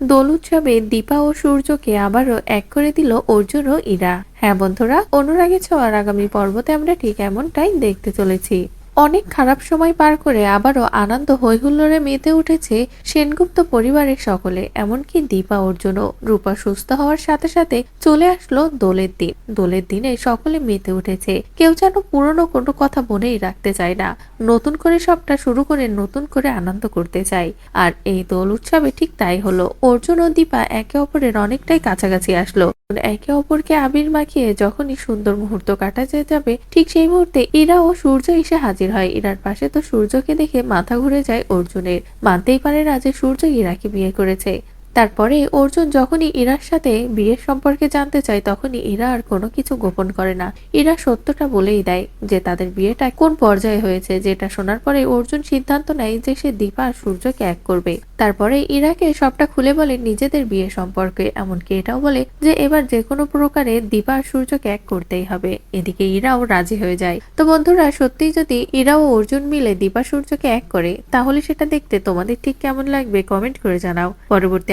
দোল উৎসবে দীপা ও সূর্যকে আবারও এক করে দিল অর্জুন ও ইরা। হ্যাঁ বন্ধুরা অনুরাগে ছোঁয়ার আগামী পর্বতে আমরা ঠিক এমনটাই দেখতে চলেছি। অনেক খারাপ সময় পার করে আবারও আনন্দ হৈহুল্লোড়ে মেতে উঠেছে সেনগুপ্ত পরিবারের সকলে। এমনকি দীপা অর্জুনও রূপা সুস্থ হওয়ার সাথে সাথে চলে আসলো দোলের দিন। দোলের দিনে সকলে মেতে উঠেছে। কেউ যেন পুরনো কোনো কথা মনেই রাখতে চায় না। নতুন করে সবটা শুরু করে নতুন করে আনন্দ করতে চায়। আর এই দোল উৎসবে ঠিক তাই হলো। অর্জুন ও দীপা একে অপরের অনেকটাই কাছাকাছি আসলো। একে অপরকে আবির মাখিয়ে যখনই সুন্দর মুহূর্ত কাটা কাটাতে যাবে, ঠিক সেই মুহূর্তে ইরা ও সূর্য এসে হাজির হয়। ইরার পাশে তো সূর্যকে দেখে মাথা ঘুরে যায় অর্জুনের। মানতেই পারে না যে সূর্য ইরাকে বিয়ে করেছে। তারপরে অর্জুন যখনই ইরার সাথে বিয়ের সম্পর্কে জানতে চায়, তখনই ইরা আর কোনো কিছু গোপন করে না। ইরা সত্যটা বলেই দেয় যে তাদের বিয়েটা কোন পর্যায়ে হয়েছে, যেটা শোনার পরে অর্জুন সিদ্ধান্ত নেয় যে সে দীপা আর সূর্যকে এক করবে। তারপরে ইরাকে সবটা খুলে বলে নিজেদের বিয়ে সম্পর্কে, এমনকি এটাও বলে যে এবার যে কোনো প্রকারে দীপা আর সূর্যকে এক করতেই হবে। এদিকে ইরাও রাজি হয়ে যায়। তো বন্ধুরা, সত্যিই যদি ইরা ও অর্জুন মিলে দীপা সূর্যকে এক করে, তাহলে সেটা দেখতে তোমাদের ঠিক কেমন লাগবে কমেন্ট করে জানাও। পরবর্তী